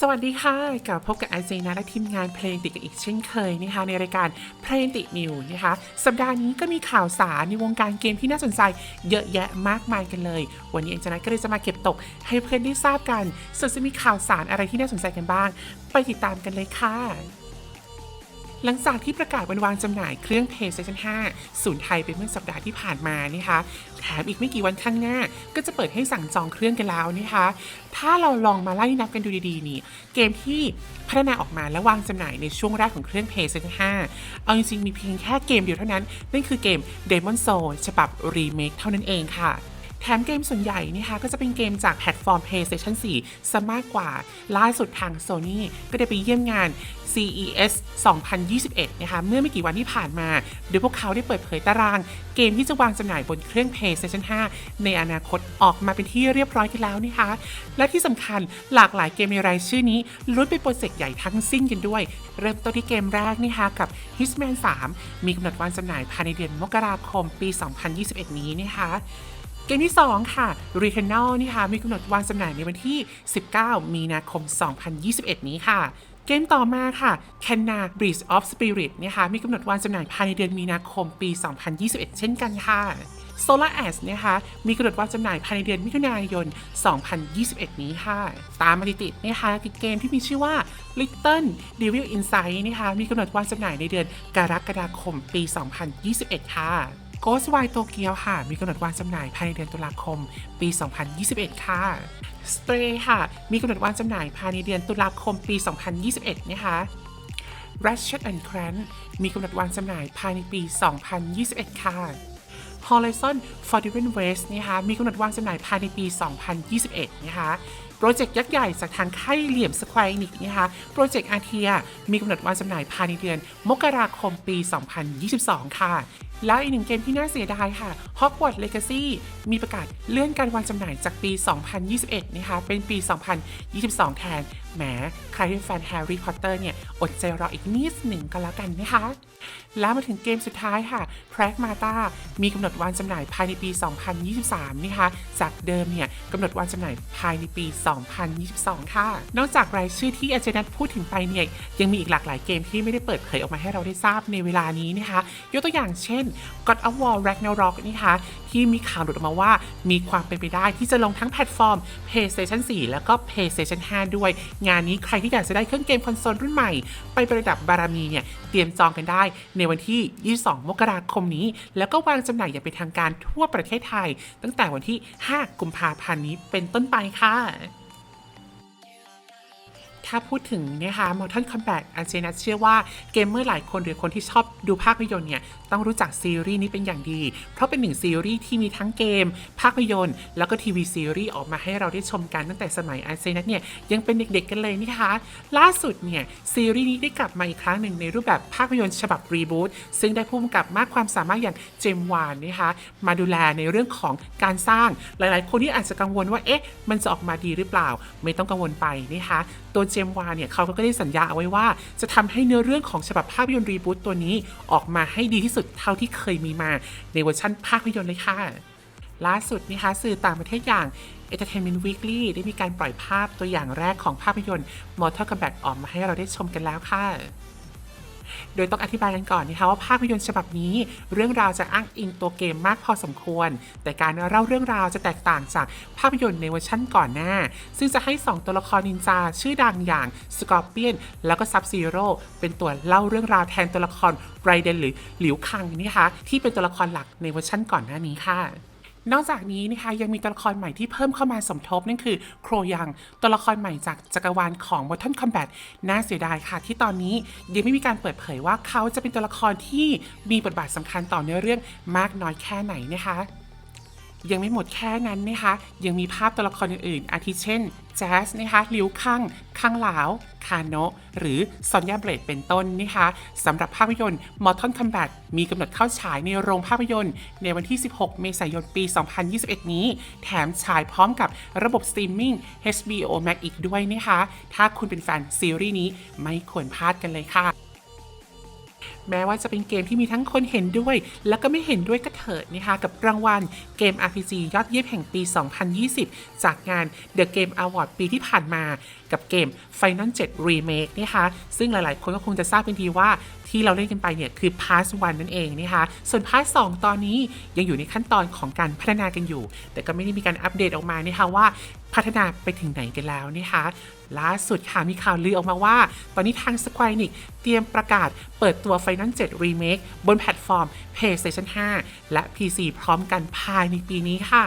สวัสดีค่ะกลับพบกับไอเจนะและทีมงานเพลงติกันอีกเช่นเคยนะคะในรายการเพลงติดนิวนะคะ สัปดาห์นี้ก็มีข่าวสารในวงการเกมที่น่าสนใจเยอะแยะมากมายกันเลย วันนี้เองเจนะก็เลยจะมาเก็บตกให้เพื่อนได้ทราบกันส่วนจะมีข่าวสารอะไรที่น่าสนใจกันบ้าง ไปติดตามกันเลยค่ะ หลังจากที่ประกาศวันวางจำหน่ายเครื่อง PlayStation 5 ศูนย์ไทยไปเมื่อสัปดาห์ที่ผ่านมานะคะแถมอีกไม่กี่วันข้างหน้า ก็จะเปิดให้สั่งจองเครื่องกันแล้วนะคะ ถ้าเราลองมาไล่นับกันดูดีๆนี่ เกมที่พัฒนาออกมาและวางจำหน่ายในช่วงแรกของเครื่อง PlayStation 5 เอาจริงๆมีเพียงแค่เกมเดียวเท่านั้น นั่นคือเกม Demon Soul ฉบับรีเมคเท่านั้นเองค่ะ แถมเกมส่วนใหญ่นะคะก็จะเป็นเกมจากแพลตฟอร์ม PlayStation 4ซะมากกว่า ล่าสุดทาง Sony ก็ได้ไปเยี่ยมงาน CES 2021 นะคะ เมื่อไม่กี่วันที่ผ่านมา โดยพวกเขาได้เปิดเผยตาราง เกมที่จะวางจำหน่ายบนเครื่อง PlayStation 5 ในอนาคตออกมาเป็นที่เรียบร้อยกันแล้วนะคะ และที่สำคัญหลากหลายเกมในรายชื่อนี้ล้วนเป็นโปรเจกต์ใหญ่ทั้งสิ้นกันด้วย เริ่มต้นที่เกมแรกนะคะกับ Hitman 3 มีกำหนดวางจำหน่ายภายในเดือนมกราคมปี 2021 นี้นะคะ เกมที่ 2 ค่ะ Returnal นี่ค่ะมีกำหนดวางจำหน่ายในวันที่ 19 มีนาคม 2021 นี้ค่ะ เกมต่อมาค่ะ Canna Breeze of Spirit เนี่ยค่ะมีกำหนดวางจำหน่ายภายในเดือนมีนาคมปี 2021 เช่นกันค่ะ Solar Ash นะคะมีกำหนดวางจำหน่ายภายในเดือนมิถุนายน 2021 นี้ค่ะ ตามมาติดๆนะคะคือเกมที่มีชื่อว่า Little Devil Inside นะคะมีกำหนดวางจำหน่ายในเดือนกรกฎาคมปี 2021 ค่ะ Ghostwire Tokyo ค่ะ มีกำหนดวางจำหน่ายภายในเดือนตุลาคม ปี 2021 ค่ะ Stray ค่ะ มีกำหนดวางจำหน่ายภายในเดือนตุลาคมปี 2021 นะคะ Ratchet and Clank มีกำหนดวางจำหน่ายภายในปี 2021 ค่ะ Horizon Forbidden West นะคะมีกำหนดวางจำหน่ายภายในปี 2021 นะคะ รเจกต์ยักษ์ใหญ่จากทางค่ายเหลี่ยมสแควร์นิกนะคะโปรเจกต์อาเทียมีกำหนดวางจำหน่ายภายในเดือน มกราคมปี 2022 ค่ะแล้วอีกหนึ่งเกมที่น่าเสียดายค่ะ Hogwarts Legacy มีประกาศเลื่อนการวางจำหน่ายจากปี 2021 นะคะ เป็นปี 2022 แทน แหมใครที่เป็นแฟนแฮร์รี่พอตเตอร์เนี่ย อดใจรออีกนิดหนึ่งก็แล้วกันนะคะ แล้วมาถึงเกมสุดท้ายค่ะ p r a g m a t a มีกำหนดวางจำหน่ายภายในปี 2023 นะคะ จากเดิมเนี่ยกำหนดวางจำหน่ายภายในปี 2022 ค่ะ นอกจากรายชื่อที่อาจารย์นัทพูดถึงไปเนี่ยยังมีอีกหลากหลายเกมที่ไม่ได้เปิดเผยออกมาให้เราได้ทราบในเวลานี้นะคะ ยกตัวอย่างเช่น God of War Ragnarok นะคะ ที่มีข่าวหลุดออกมาว่า มีความเป็นไปได้ที่จะลงทั้งแพลตฟอร์ม PlayStation 4 แล้วก็ PlayStation 5 ด้วยงานนี้ใครที่อยากจะได้เครื่องเกมคอนโซลรุ่นใหม่ ไปประดับบารมีเนี่ย เตรียมจองกันได้ในวันที่ 22 มกราคมนี้ แล้วก็วางจำหน่ายอย่างเป็นทางการทั่วประเทศไทย ตั้งแต่วันที่ 5 กุมภาพันธ์นี้เป็นต้นไปค่ะถ้าพูดถึงนะคะ Mortal Kombat อาเจนัทเชื่อว่าเกมเมอร์หลายคนหรือคนที่ชอบดูภาพยนตร์เนี่ย ต้องรู้จักซีรีส์นี้เป็นอย่างดี เพราะเป็นหนึ่งซีรีส์ที่มีทั้งเกม ภาพยนตร์ แล้วก็ทีวีซีรีส์ออกมาให้เราได้ชมกันตั้งแต่สมัยอาเจนัทเนี่ยยังเป็นเด็กๆกันเลยนะคะ ล่าสุดเนี่ยซีรีส์นี้ได้กลับมาอีกครั้งหนึ่งในรูปแบบภาพยนตร์ฉบับรีบูตซึ่งได้ผู้กำกับมากความสามารถอย่างเจมวานนะคะมาดูแลในเรื่องของการสร้างหลายๆ คนที่อาจจะกังวลว่าเอ๊ะมันจะออกมาดีหรือเปล่า ไม่ต้องกังวลไปนะคะตัวเจมวานเนี่ยเขาก็ได้สัญญาเอาไว้ว่า จะทำให้เนื้อเรื่องของฉบับภาพยนตร์รีบูตตัวนี้ออกมาให้ดีที่สุดเท่าที่เคยมีมาในเวอร์ชั่นภาพยนตร์เลยค่ะ ล่าสุดนะคะสื่อต่างประเทศอย่าง Entertainment Weekly ได้มีการปล่อยภาพตัวอย่างแรกของภาพยนตร์ Mortal Kombat ออกมาให้เราได้ชมกันแล้วค่ะ โดยต้องอธิบายกันก่อนนะคะว่าภาพยนตร์ฉบับนี้ เรื่องราวจะอ้างอิงตัวเกมมากพอสมควร แต่การเล่าเรื่องราวจะแตกต่างจากภาพยนตร์ในเวอร์ชั่นก่อนหน้า ซึ่งจะให้ 2 ตัวละครนินจาชื่อดังอย่างสกอร์เปียนแล้วก็ซับซีโร่เป็นตัวเล่าเรื่องราวแทนตัวละครไรเดนหรือหลิวคังนะคะที่เป็นตัวละครหลักในเวอร์ชั่นก่อนหน้านี้ค่ะ นอกจากนี้นะคะยังมีตัวละครใหม่ที่เพิ่มเข้ามาสมทบนั่นคือโครยังตัวละครใหม่จากจักรวาลของ Mortal Kombat น่าเสียดายค่ะ ที่ตอนนี้ยังไม่มีการเปิดเผยว่าเขาจะเป็นตัวละครที่มีบทบาทสำคัญต่อเนื้อเรื่องมากน้อยแค่ไหนนะคะ ยังไม่หมดแค่นั้นนะคะ ยังมีภาพตัวละครอื่นๆ อาทิเช่นแจ๊สนะคะลิวคังคังหลาว คาโนะหรือซอนยาเบรดเป็นต้นนะคะสำหรับภาพยนตร์ Mortal Kombat มีกำหนดเข้าฉายในโรงภาพยนตร์ ในวันที่ 16 เมษายนปี 2021 นี้ แถมฉายพร้อมกับระบบสตรีมมิ่ง HBO Max อีกด้วยนะคะ ถ้าคุณเป็นแฟนซีรีส์นี้ไม่ควรพลาดกันเลยค่ะ แม้ว่าจะเป็นเกมที่มีทั้งคนเห็นด้วย แล้วก็ไม่เห็นด้วยก็เถิดนะคะกับรางวัลเกม RPG ยอดเยี่ยมแห่งปี 2020 จากงาน The Game Award ปีที่ผ่านมา กับเกม Final 7 Remake นะคะซึ่งหลายๆ คนก็คงจะทราบเป็นทีว่าที่เราเล่นกันไปเนี่ยคือ Part 1 นั่นเองนะคะส่วน Part 2 ตอนนี้ยังอยู่ในขั้นตอนของการพัฒนากันอยู่ แต่ก็ไม่ได้มีการอัปเดตออกมานะคะว่าพัฒนาไปถึงไหนกันแล้วนะคะล่าสุดค่ะมีข่าวลือออกมาว่า ตอนนี้ทาง Square Enix เตรียมประกาศเปิดตัว Final 7 Remake บนแพลตฟอร์ม PlayStation 5 และ PC พร้อมกันภายในปีนี้ค่ะ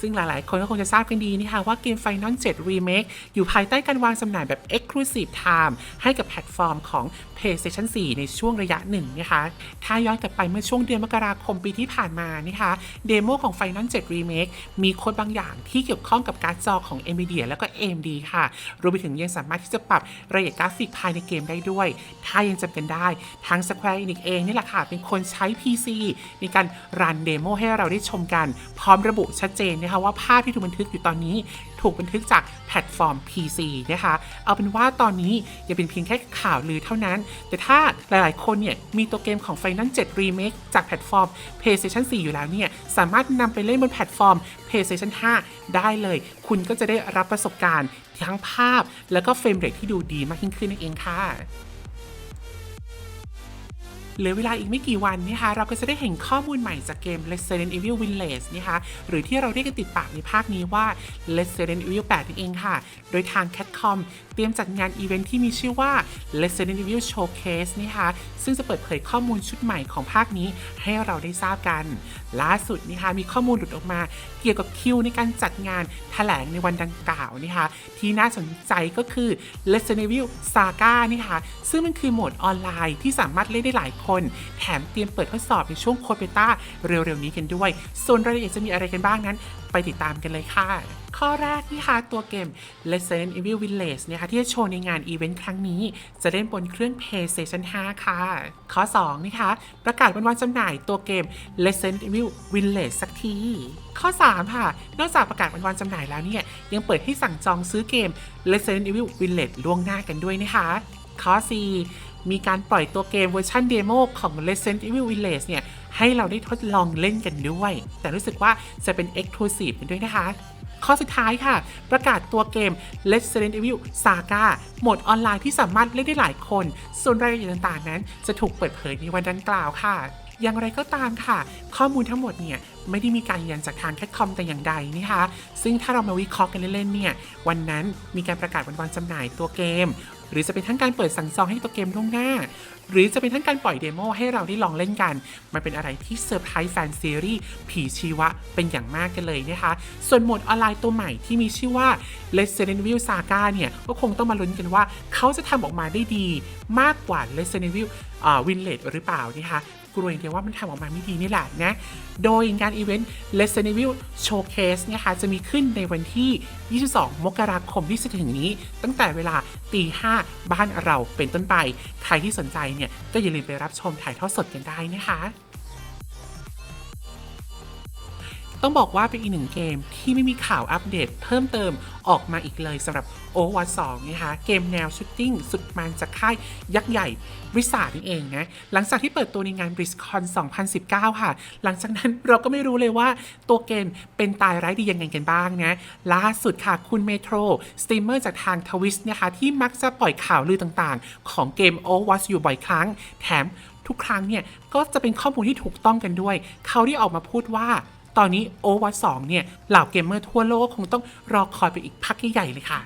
ซึ่งหลายๆ คนก็คงจะทราบกันดีนะคะว่าเกม Final 7 Remake อยู่ภายใต้การวางจำหน่ายแบบ Exclusive Time ให้กับแพลตฟอร์มของ PlayStation 4 ในช่วงระยะหนึ่งนะคะ ถ้าย้อนกลับไปเมื่อช่วงเดือนมกราคมปีที่ผ่านมานะคะเดโมของ Final 7 Remake มีโค้ดบางอย่างที่เกี่ยวข้องกับการ์ดจอของ Nvidia แล้วก็ AMD ค่ะรวมไปถึงยังสามารถที่จะปรับรายละเอียดกราฟิกภายในเกมได้ด้วย ถ้ายังจำเป็นได้ทาง Square Enix เองนี่แหละค่ะ เป็นคนใช้ PC ในการรันเดโมให้เราได้ชมกัน พร้อมระบุชัดเจนนะคะว่าภาพที่ถูกบันทึกอยู่ตอนนี้ ถูกบันทึกจากแพลตฟอร์ม PC นะคะ เอาเป็นว่าตอนนี้ยังเป็นเพียงแค่ข่าวลือเท่านั้น แต่ถ้าหลายๆ คนเนี่ยมีตัวเกมของ Final 7 Remake จากแพลตฟอร์ม PlayStation 4 อยู่แล้วเนี่ย สามารถนำไปเล่นบนแพลตฟอร์ม PlayStation 5 ได้เลย คุณก็จะได้รับประสบการณ์ทั้งภาพ แล้วก็เฟรมเรทที่ดูดีมากยิ่งขึ้นนั่นเองค่ะ เหลือเวลาอีกไม่กี่วันนะคะเราก็จะได้เห็นข้อมูลใหม่จากเกม Resident Evil Village นะคะหรือที่เราเรียกกันติดปากในภาคนี้ว่า Resident Evil 8นั่นเองค่ะ โดยทาง Capcom เตรียมจัดงานอีเวนท์ที่มีชื่อว่า Resident Evil Showcase นะคะซึ่งจะเปิดเผยข้อมูลชุดใหม่ของภาคนี้ให้เราได้ทราบกัน ล่าสุดนะคะมีข้อมูลหลุดออกมา เกี่ยวกับคิวในการจัดงานแถลงในวันดังกล่าวนะคะที่น่าสนใจก็คือ Resident Evil Saga นี่คะซึ่งมันคือโหมดออนไลน์ที่สามารถเล่นได้หลายคนแถมเตรียมเปิดทดสอบในช่วงโคเปต้าเร็วๆนี้กันด้วย ส่วนรายละเอียดจะมีอะไรกันบ้างนั้น ไปติดตามกันเลยค่ะ ข้อแรกนี่ค่ะตัวเกม Resident Evil Village เนี่ยค่ะที่จะโชว์ในงานอีเวนต์ครั้งนี้ จะเล่นบนเครื่อง PlayStation 5 ค่ะ ข้อ 2นี่ค่ะประกาศวันวันจำหน่ายตัวเกม Resident Evil Village สักที ข้อ 3 ค่ะ นอกจากประกาศวันวันจำหน่ายแล้วเนี่ยยังเปิดให้สั่งจองซื้อเกม Resident Evil Village ล่วงหน้ากันด้วยนะคะข้อ 4 มีการปล่อยตัวเกมเวอร์ชันเดโมของ Resident Evil Village เนี่ย ให้เราได้ทดลองเล่นกันด้วย แต่รู้สึกว่าจะเป็น Exclusive กันด้วยนะคะ ข้อสุดท้ายค่ะ ประกาศตัวเกม Resident Evil Saga โหมดออนไลน์ที่สามารถเล่นได้หลายคน ส่วนรายละเอียดต่างๆนั้น จะถูกเปิดเผยในวันดังกล่าวค่ะ อย่างไรก็ตามค่ะ ข้อมูลทั้งหมดเนี่ยไม่ได้มีการยืนยันจากทางแคทคอมแต่อย่างใดนะคะซึ่งถ้าเรามาวิเคราะห์กันเล่นๆเนี่ยวันนั้นมีการประกาศวันวันจำหน่ายตัวเกม หรือจะเป็นทั้งการเปิดสั่งซองให้ตัวเกมล่วงหน้า หรือจะเป็นทั้งการปล่อยเดโมให้เราได้ลองเล่นกัน มันเป็นอะไรที่เซอร์ไพรส์แฟนซีรีส์ผีชีวะเป็นอย่างมากกันเลยนะคะ ส่วนโหมดออนไลน์ตัวใหม่ที่มีชื่อว่า Resident Evil Saga เนี่ยก็คงต้องมาลุ้นกันว่า เขาจะทำออกมาได้ดีมากกว่า Resident Evil อ่า Village หรือเปล่านะคะ กลัวอย่างเดียวว่ามันทำออกมาไม่ดีนี่แหละนะ โดยงานอีเวนต์ Resident Evil Showcase เนี่ยค่ะจะมีขึ้นในวันที่ 22 มกราคมที่จะถึงนี้ ตั้งแต่เวลาตี5บ้านเราเป็นต้นไป ใครที่สนใจเนี่ยก็อย่าลืมไปรับชมถ่ายทอดสดกันได้นะคะ ต้องบอกว่าเป็นอีกหนึ่งเกมที่ไม่มีข่าวอัปเดตเพิ่มเติมออกมาอีกเลยสำหรับ Overwatch 2 นะคะ เกมแนวชูตติ้งสุดมันจากค่ายยักษ์ใหญ่บริษัทนี่เองนะ หลังจากที่เปิดตัวในงาน BlizzCon 2019 ค่ะ หลังจากนั้นเราก็ไม่รู้เลยว่าตัวเกมเป็นตายร้ายดียังไงกันบ้างนะ ล่าสุดค่ะ คุณเมโทรสตรีมเมอร์จากทางทวิสนะคะ ที่มักจะปล่อยข่าวลือต่างๆ ของเกม Overwatch อยู่บ่อยครั้ง แถมทุกครั้งเนี่ยก็จะเป็นข้อมูลที่ถูกต้องกันด้วย เขาที่ออกมาพูดว่า ตอนนี้ Overwatch 2เนี่ย เหล่าเกมเมอร์ทั่วโลกคงต้องรอคอยไปอีกพักใหญ่เลยค่ะ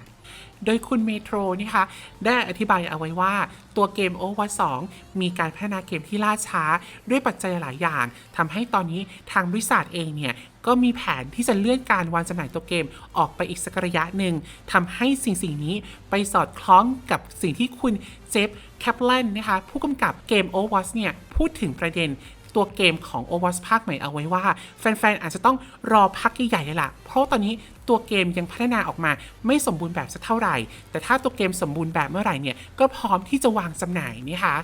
โดยคุณเมโทรนี่คะได้อธิบายเอาไว้ว่าตัวเกม Overwatch 2มีการพัฒนาเกมที่ล่าช้าด้วยปัจจัยหลายอย่างทำให้ตอนนี้ทางบริษัทเองเนี่ยก็มีแผนที่จะเลื่อนการวางจำหน่ายตัวเกมออกไปอีกสักระยะหนึ่งทำให้สิ่งสิ่งนี้ไปสอดคล้องกับสิ่งที่คุณเจฟแคปแลนนะคะผู้กำกับเกม Overwatch เนี่ยพูดถึงประเด็น ตัวเกมของ Overwatch ภาคใหม่เอาไว้ว่า แฟน ๆ อาจจะต้องรอพักใหญ่ๆเลยล่ะ เพราะตอนนี้ตัวเกมยังพัฒนาออกมาไม่สมบูรณ์แบบสักเท่าไหร่ แต่ถ้าตัวเกมสมบูรณ์แบบเมื่อไหร่เนี่ยก็พร้อมที่จะวางจำหน่ายนี่ค่ะ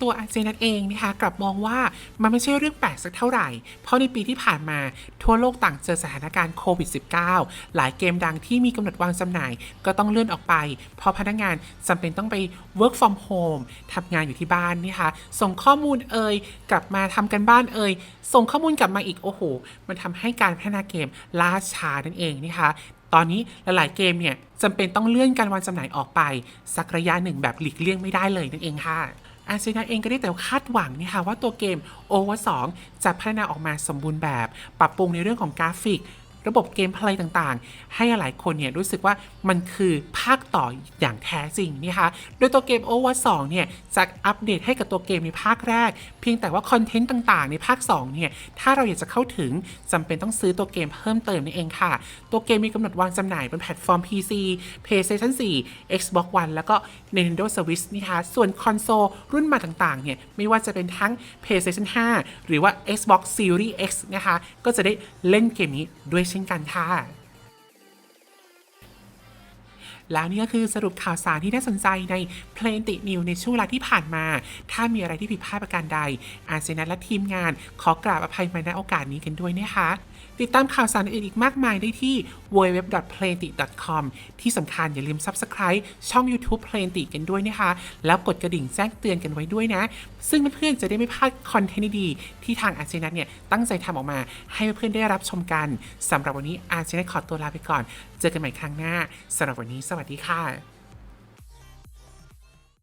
ตัวอาเจนัทเองนะคะกลับมองว่ามันไม่ใช่เรื่องแปลกสักเท่าไหร่ เพราะในปีที่ผ่านมาทั่วโลกต่างเจอสถานการณ์โควิด -19 หลายเกมดังที่มีกำหนดวางจำหน่ายก็ต้องเลื่อนออกไป เพราะพนักงานจำเป็นต้องไป work from home ทำงานอยู่ที่บ้านนะคะส่งข้อมูลเอ่ยกลับมาทำกันบ้านเอ่ยส่งข้อมูลกลับมาอีกโอ้โห มันทำให้การพัฒนาเกมล่าช้านั่นเองนะคะตอนนี้หลาย ๆ เกมเนี่ยจำเป็นต้องเลื่อนการวางจำหน่ายออกไป สักระยะหนึ่งแบบหลีกเลี่ยงไม่ได้เลยนั่นเองค่ะ อาร์เซนอลเองก็ได้แต่คาดหวังนะคะว่าตัวเกมโอเวอร์สจะพัฒนาออกมาสมบูรณ์แบบ ปรับปรุงในเรื่องของกราฟิก ระบบเกมเพลย์ต่างๆ ให้หลายคนเนี่ยรู้สึกว่ามันคือภาคต่ออย่างแท้จริงนะคะโดยตัวเกม Over 2เนี่ยจะอัปเดตให้กับตัวเกมในภาคแรก เพียงแต่ว่าคอนเทนต์ต่างๆ ในภาค2เนี่ยถ้าเราอยากจะเข้าถึงจำเป็นต้องซื้อตัวเกมเพิ่มเติมนั่นเองค่ะ ตัวเกมมีกำหนดวางจำหน่ายบนแพลตฟอร์ม PC PlayStation 4 Xbox One แล้วก็ Nintendo Switch นะคะส่วนคอนโซลรุ่นใหม่ต่างๆเนี่ยไม่ว่าจะเป็นทั้ง PlayStation 5 หรือว่า Xbox Series X นะคะก็จะได้เล่นเกมนี้ด้วยเช่นกันค่ะ แล้วนี่ก็คือสรุปข่าวสารที่น่าสนใจในเพลงตินิวในช่วงเวลาที่ผ่านมา ถ้ามีอะไรที่ผิดพลาดประการใด อาเซนัทและทีมงานขอกราบอภัยมาณโอกาสนี้กันด้วยนะคะ ติดตามข่าวสารอื่นอีกมากมายได้ที่ www.plainti.com ที่สำคัญอย่าลืม Subscribe ช่อง YouTube เพลงติกันด้วยนะคะ แล้วกดกระดิ่งแจ้งเตือนกันไว้ด้วยนะ ซึ่งเพื่อนๆจะได้ไม่พลาดคอนเทนต์ดีๆที่ทางอาเซนัทเนี่ยตั้งใจทำออกมา ให้เพื่อนๆได้รับชมกันสำหรับวันนี้อาเซนัทขอตัวลาไปก่อน เจอกันใหม่ครั้งหน้าสำหรับวันนี้สวัสดีค่ะ